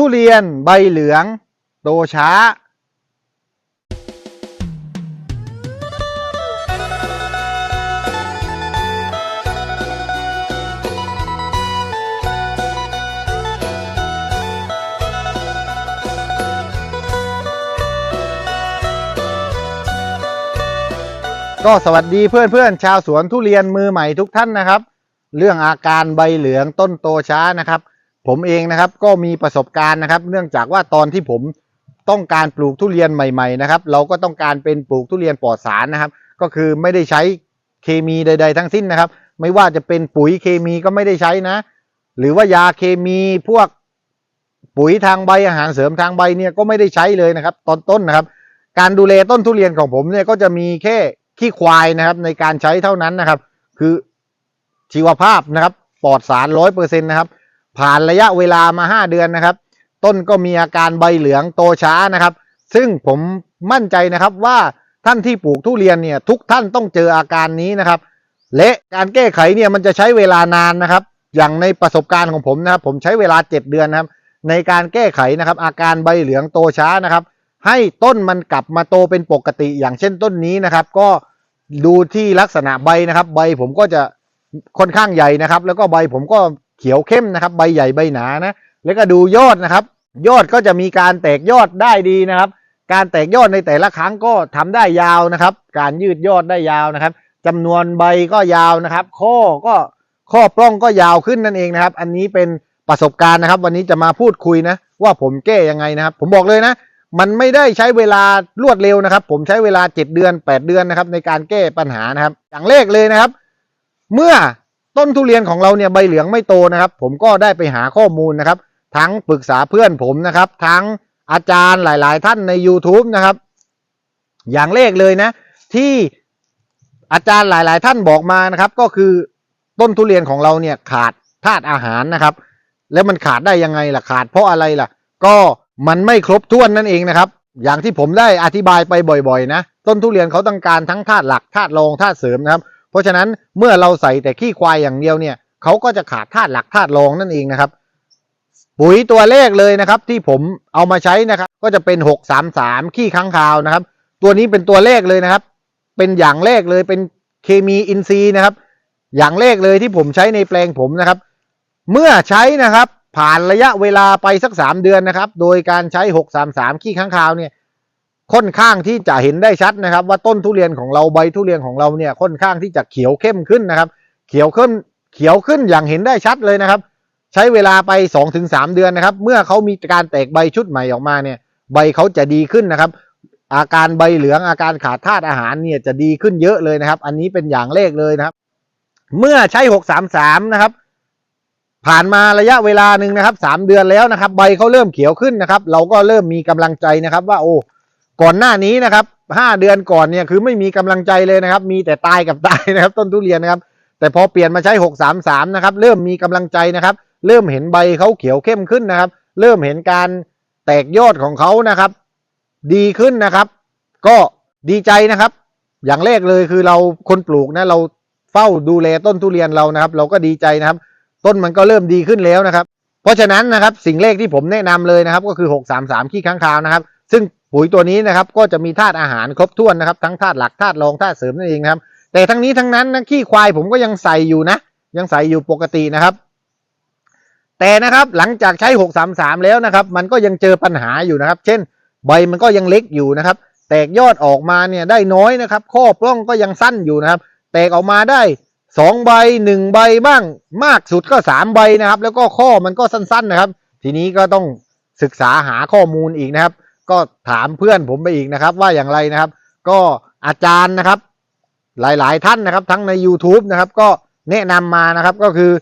ทุเรียนใบเหลือง โตช้า ก็สวัสดีเพื่อนเพื่อนชาวสวนทุเรียนมือใหม่ทุกท่านนะครับ เรื่องอาการใบเหลืองต้นโตช้านะครับ ผมเองนะครับก็มีประสบการณ์นะครับ เนื่องจากว่าตอนที่ผมต้องการปลูกทุเรียนใหม่ๆนะครับ เราก็ต้องการเป็นปลูกทุเรียนปลอดสารนะครับ ก็คือไม่ได้ใช้เคมีใด ๆ ทั้งสิ้นนะครับ ไม่ว่าจะเป็นปุ๋ยเคมีก็ไม่ได้ใช้นะ หรือว่ายาเคมีพวกปุ๋ยทางใบอาหารเสริมทางใบเนี่ยก็ไม่ได้ใช้เลยนะครับ ตอนต้นนะครับ การดูแลต้นทุเรียนของผมเนี่ยก็จะมีแค่ขี้ควายนะครับ ในการใช้เท่านั้นนะครับ คือชีวภาพนะครับปลอดสารร้อยเปอร์เซ็นต์นะครับ ผ่านระยะเวลามาห้าเดือนนะครับ ต้นก็มีอาการใบเหลืองโตช้านะครับ ซึ่งผมมั่นใจนะครับว่าท่านที่ปลูกทุเรียนเนี่ยทุกท่านต้องเจออาการนี้นะครับ และการแก้ไขเนี่ยมันจะใช้เวลานานนะครับ อย่างในประสบการณ์ของผมนะครับ ผมใช้เวลาเจ็ดเดือนนะครับ ในการแก้ไขนะครับ อาการใบเหลืองโตช้านะครับ ให้ต้นมันกลับมาโตเป็นปกติ อย่างเช่นต้นนี้นะครับ ก็ดูที่ลักษณะใบนะครับ ใบผมก็จะค่อนข้างใหญ่นะครับ แล้วก็ใบผมก็ เขียวเข้มนะครับ ใบใหญ่ใบหนานะ แล้วก็ดูยอดนะครับ ยอดก็จะมีการแตกยอดได้ดีนะครับ การแตกยอดในแต่ละครั้งก็ทำได้ยาวนะครับ การยืดยอดได้ยาวนะครับจำนวนใบก็ยาวนะครับ ข้อก็ข้อปล้องก็ยาวขึ้นนั่นเองนะครับ อันนี้เป็นประสบการณ์นะครับ วันนี้จะมาพูดคุยนะ ว่าผมแก้ยังไงนะครับ ผมบอกเลยนะ มันไม่ได้ใช้เวลารวดเร็วนะครับ ผมใช้เวลา 7 เดือน 8 เดือนนะครับ ในการแก้ปัญหานะครับ อย่างแรกเลยนะครับ เมื่อ ต้นทุเรียนของเราเนี่ยใบเหลืองไม่โตนะครับ ผมก็ได้ไปหาข้อมูลนะครับ ทั้งปรึกษาเพื่อนผมนะครับ ทั้งอาจารย์หลาย ๆ ท่านใน YouTube นะครับ อย่างแรกเลยนะ ที่อาจารย์หลาย ๆ ท่านบอกมานะครับ ก็คือต้นทุเรียนของเราเนี่ยขาดธาตุอาหารนะครับ แล้วมันขาดได้ยังไงล่ะขาดเพราะอะไรล่ะ ก็มันไม่ครบถ้วนนั่นเองนะครับ อย่างที่ผมได้อธิบายไปบ่อย ๆ นะ ต้นทุเรียนเขาต้องการทั้งธาตุหลักธาตุรองธาตุเสริมนะครับ เพราะฉะนั้นเมื่อเราใส่แต่ขี้ควายอย่างเดียวเนี่ยเขาก็จะขาดธาตุหลักธาตุรองนั่นเองนะครับ ปุ๋ยตัวแรกเลยนะครับ ที่ผมเอามาใช้นะครับ ก็จะเป็นหกสามสามขี้ค้างคาวนะครับ ตัวนี้เป็นตัวแรกเลยนะครับ เป็นอย่างแรกเลยเป็นเคมีอินทรีย์นะครับ อย่างแรกเลยที่ผมใช้ในแปลงผมนะครับ เมื่อใช้นะครับ ผ่านระยะเวลาไปสักสามเดือนนะครับ โดยการใช้หกสามสามขี้ค้างคาวเนี่ย ค่อนข้างที่จะเห็นได้ชัดนะครับ ว่าต้นทุเรียนของเราใบทุเรียนของเราเนี่ยค่อนข้างที่จะเขียวเข้มขึ้นนะครับ เขียวขึ้นเขียวขึ้นอย่างเห็นได้ชัดเลยนะครับ ใช้เวลาไป2อถึงสเดือนนะครับ เมื่อเขามีการแตกใบชุดใหม่ออกมาเนี่ย ใบเขาจะดีขึ้นนะครับ อาการใบเหลืองอาการขาดธาตุอาหารเนี่ยจะดีขึ้นเยอะเลยนะครับ อันนี้เป็นอย่างแรกเลยนะครับ เมื่อใช้หกสามสามนะครับผ่านมาระยะเวลาหนึ่งนะครับสามเดือนแล้วนะครับ ใบเขาเริ่มเขียวขึ้นนะครับ เราก็เริ่มมีกำลังใจนะครับว่าโอ้ ก่อนหน้านี้นะครับห้าเดือนก่อนเนี่ยคือไม่มีกำลังใจเลยนะครับ มีแต่ตายกับตายนะครับ ต้นทุเรียนนะครับ แต่พอเปลี่ยนมาใช้หกสามสามนะครับ เริ่มมีกำลังใจนะครับ เริ่มเห็นใบเขาเขียวเข้มขึ้นนะครับ เริ่มเห็นการแตกยอดของเขานะครับ ดีขึ้นนะครับ ก็ดีใจนะครับ อย่างแรกเลยคือเราคนปลูกนะเราเฝ้าดูแลต้นทุเรียนเรานะครับ เราก็ดีใจนะครับ ต้นมันก็เริ่มดีขึ้นแล้วนะครับ เพราะฉะนั้นนะครับสิ่งแรกที่ผมแนะนำเลยนะครับ ก็คือ 633 ขี้ค้างคาวนะครับ ซึ่ง ปุ๋ยตัวนี้นะครับก็จะมีธาตุอาหารครบถ้วนนะครับ ทั้งธาตุหลักธาตุรองธาตุเสริมนั่นเองครับ แต่ทั้งนี้ทั้งนั้นนะขี้ควายผมก็ยังใส่อยู่นะ ยังใส่อยู่ปกตินะครับ แต่นะครับหลังจากใช้ 633 แล้วนะครับ มันก็ยังเจอปัญหาอยู่นะครับ เช่น ใบมันก็ยังเล็กอยู่นะครับ แตกยอดออกมาเนี่ยได้น้อยนะครับ ข้อปล้องก็ยังสั้นอยู่นะครับ แตกออกมาได้สองใบหนึ่งใบบ้างมากสุดก็สามใบนะครับ แล้วก็ข้อมันก็สั้นๆนะครับ ทีนี้ก็ต้องศึกษาหาข้อมูลอีกนะครับ ก็ถามเพื่อนผมไปอีกนะครับ ว่าอย่างไรนะครับ ก็อาจารย์นะครับ หลายๆท่านนะครับ ทั้งใน YouTube นะครับ ก็แนะนำมานะครับก็คือ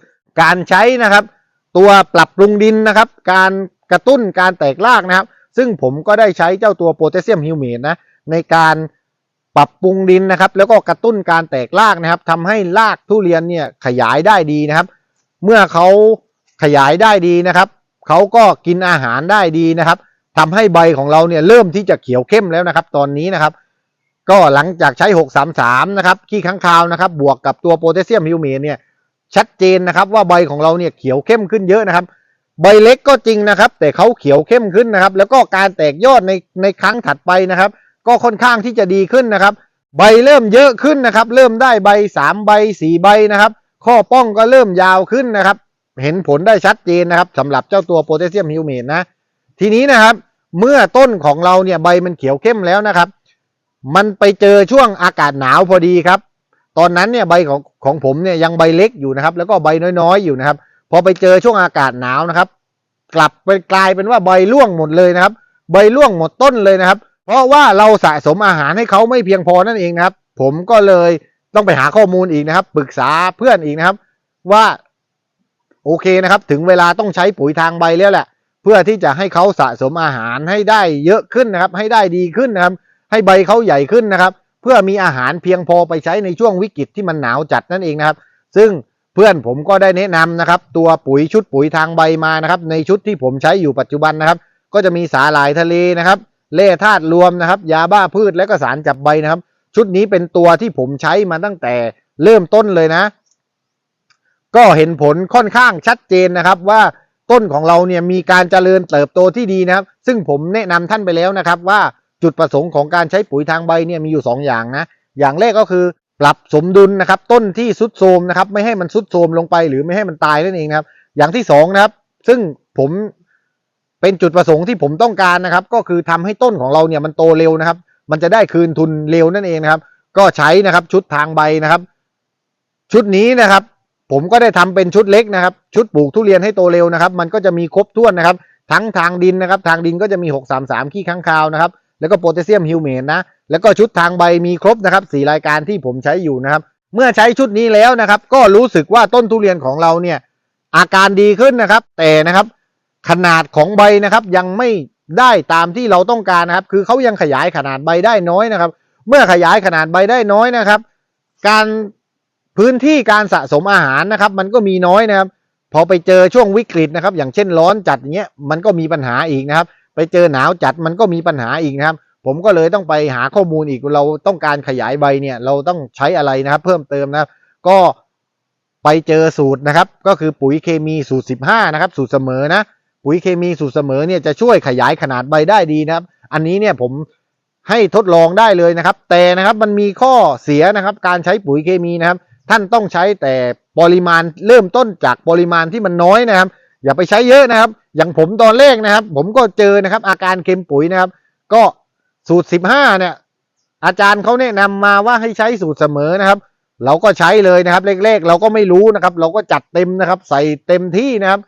การใช้นะครับ ตัวปรับปรุงดินนะครับ การกระตุ้นการแตกรากนะครับ ซึ่งผมก็ได้ใช้เจ้าตัวโพแทสเซียมฮิวเมตนะในการปรับปรุงดินนะครับ แล้วก็กระตุ้นการแตกรากนะครับทำให้รากทุเรียนเนี่ยขยายได้ดีนะครับ เมื่อเขาขยายได้ดีนะครับเขาก็กินอาหารได้ดีนะครับ ทำให้ใบของเราเนี่ยเริ่มที่จะเขียวเข้มแล้วนะครับ ตอนนี้นะครับ ก็หลังจากใช้ 633 นะครับขี้ค้างคาวนะครับ บวกกับตัวโพแทสเซียมฮิวเมตเนี่ยชัดเจนนะครับว่าใบของเราเนี่ยเขียวเข้มขึ้นเยอะนะครับ ใบเล็กก็จริงนะครับ แต่เขาเขียวเข้มขึ้นนะครับ แล้วก็การแตกยอดในในครั้งถัดไปนะครับ ก็ค่อนข้างที่จะดีขึ้นนะครับ ใบเริ่มเยอะขึ้นนะครับ เริ่มได้ใบสามใบสี่ใบนะครับ ข้อป้องก็เริ่มยาวขึ้นนะครับ เห็นผลได้ชัดเจนนะครับสำหรับเจ้าตัวโพแทสเซียมฮิวเมตนะ ทีนี้นะครับ เมื่อต้นของเราเนี่ยใบมันเขียวเข้มแล้วนะครับ มันไปเจอช่วงอากาศหนาวพอดีครับ ตอนนั้นเนี่ยใบของของผมเนี่ยยังใบเล็กอยู่นะครับ แล้วก็ใบน้อยๆอยู่นะครับ พอไปเจอช่วงอากาศหนาวนะครับ กลับไปกลายเป็นว่าใบร่วงหมดเลยนะครับ ใบร่วงหมดต้นเลยนะครับ เพราะว่าเราสะสมอาหารให้เขาไม่เพียงพอนั่นเองนะครับ ผมก็เลยต้องไปหาข้อมูลอีกนะครับปรึกษาเพื่อนอีกนะครับ ว่าโอเคนะครับ ถึงเวลาต้องใช้ปุ๋ยทางใบแล้วแหละ พื่อที่จะให้เขาสะสมอาหารให้ได้เยอะขึ้นนะครับ ให้ได้ดีขึ้นนะครับ ให้ใบเขาใหญ่ขึ้นนะครับ เพื่อมีอาหารเพียงพอไปใช้ในช่วงวิกฤตที่มันหนาวจัดนั่นเองนะครับ ซึ่งเพื่อนผมก็ได้แนะนำนะครับ ตัวปุ๋ยชุดปุ๋ยทางใบมานะครับ ในชุดที่ผมใช้อยู่ปัจจุบันนะครับ ก็จะมีสาหร่ายทะเลนะครับเล่ธาตุรวมนะครับ ยาบ้าพืชและก็สารจับใบนะครับ ชุดนี้เป็นตัวที่ผมใช้มาตั้งแต่เริ่มต้นเลยนะ ก็เห็นผลค่อนข้างชัดเจนนะครับว่า ต้นของเราเนี่ยมีการเจริญเติบโตที่ดีนะครับ ซึ่งผมแนะนำท่านไปแล้วนะครับ ว่าจุดประสงค์ของการใช้ปุ๋ยทางใบเนี่ยมีอยู่สองอย่างนะ อย่างแรกก็คือปรับสมดุลนะครับ ต้นที่สุดโทมนะครับ ไม่ให้มันสุดโทมลงไปหรือไม่ให้มันตายนั่นเองนะครับ อย่างที่สองนะครับ ซึ่งผมเป็นจุดประสงค์ที่ผมต้องการนะครับ ก็คือทำให้ต้นของเราเนี่ยมันโตเร็วนะครับ มันจะได้คืนทุนเร็วนั่นเองนะครับ ก็ใช้นะครับชุดทางใบนะครับ ชุดนี้นะครับ ผมก็ได้ทำเป็นชุดเล็กนะครับ ชุดปลูกทุเรียนให้โตเร็วนะครับ มันก็จะมีครบถ้วนนะครับ ทั้งทางดินนะครับ ทางดินก็จะมี 633 ขี้ค้างคาวนะครับ แล้วก็โพแทสเซียมฮิวเมนนะ แล้วก็ชุดทางใบมีครบนะครับสี่รายการที่ผมใช้อยู่นะครับ เมื่อใช้ชุดนี้แล้วนะครับ ก็รู้สึกว่าต้นทุเรียนของเราเนี่ยอาการดีขึ้นนะครับ แต่นะครับขนาดของใบนะครับยังไม่ได้ตามที่เราต้องการนะครับ คือเขายังขยายขนาดใบได้น้อยนะครับ เมื่อขยายขนาดใบได้น้อยนะครับ การ พื้นที่การสะสมอาหารนะครับ มันก็มีน้อยนะครับ พอไปเจอช่วงวิกฤตนะครับ อย่างเช่นร้อนจัดอย่างเงี้ยมันก็มีปัญหาอีกนะครับ ไปเจอหนาวจัดมันก็มีปัญหาอีกนะครับ ผมก็เลยต้องไปหาข้อมูลอีกเราต้องการขยายใบเนี่ย เราต้องใช้อะไรนะครับ เพิ่มเติมนะครับ ก็ไปเจอสูตรนะครับ ก็คือปุ๋ยเคมีสูตร 15 นะครับ สูตรเสมอนะปุ๋ยเคมีสูตรเสมอเนี่ยจะช่วยขยายขนาดใบได้ดีนะครับ อันนี้เนี่ยผมให้ทดลองได้เลยนะครับ แต่นะครับมันมีข้อเสียนะครับ การใช้ปุ๋ยเคมีนะครับ ท่านต้องใช้แต่ปริมาณเริ่มต้นจากปริมาณที่มันน้อยนะครับ อย่าไปใช้เยอะนะครับ อย่างผมตอนแรกนะครับ ผมก็เจอนะครับ อาการเค็มปุ๋ยนะครับ ก็สูตร 15 เนี่ย อาจารย์เขาแนะนำมาว่าให้ใช้สูตรเสมอนะครับ เราก็ใช้เลยนะครับเลขๆเราก็ไม่รู้นะครับ เราก็จัดเต็มนะครับ ใส่เต็มที่นะครับ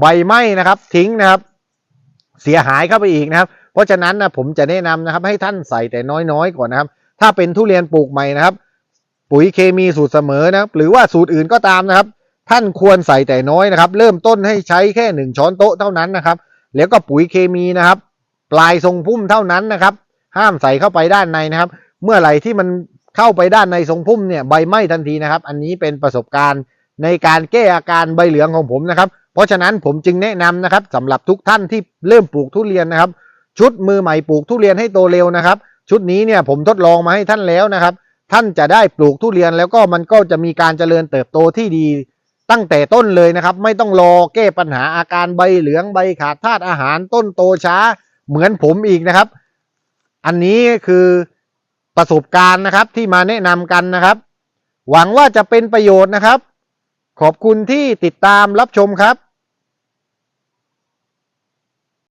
ใบไหม้นะครับ ทิ้งนะครับ เสียหายเข้าไปอีกนะครับ เพราะฉะนั้นนะผมจะแนะนำนะครับ ให้ท่านใส่แต่น้อยๆก่อนนะครับ ถ้าเป็นทุเรียนปลูกใหม่นะครับ ปุ๋ยเคมีสูตรเสมอนะครับ หรือว่าสูตรอื่นก็ตามนะครับ ท่านควรใส่แต่น้อยนะครับ เริ่มต้นให้ใช้แค่หนึ่งช้อนโต๊ะเท่านั้นนะครับ แล้วก็ปุ๋ยเคมีนะครับ ปลายทรงพุ่มเท่านั้นนะครับ ห้ามใส่เข้าไปด้านในนะครับ เมื่อไหร่ที่มันเข้าไปด้านในทรงพุ่มเนี่ยใบไหม้ทันทีนะครับ อันนี้เป็นประสบการณ์ในการแก้อาการใบเหลืองของผมนะครับ เพราะฉะนั้นผมจึงแนะนำนะครับสำหรับทุกท่านที่เริ่มปลูกทุเรียนนะครับ ชุดมือใหม่ปลูกทุเรียนให้โตเร็วนะครับ ชุดนี้เนี่ยผมทดลองมาให้ท่านแล้วนะครับ ท่านจะได้ปลูกทุเรียนแล้วก็มันก็จะมีการเจริญเติบโตที่ดีตั้งแต่ต้นเลยนะครับ ไม่ต้องรอแก้ปัญหาอาการใบเหลืองใบขาดธาตุอาหารต้นโตช้าเหมือนผมอีกนะครับ อันนี้คือประสบการณ์นะครับที่มาแนะนำกันนะครับ หวังว่าจะเป็นประโยชน์นะครับ ขอบคุณที่ติดตามรับชมครับ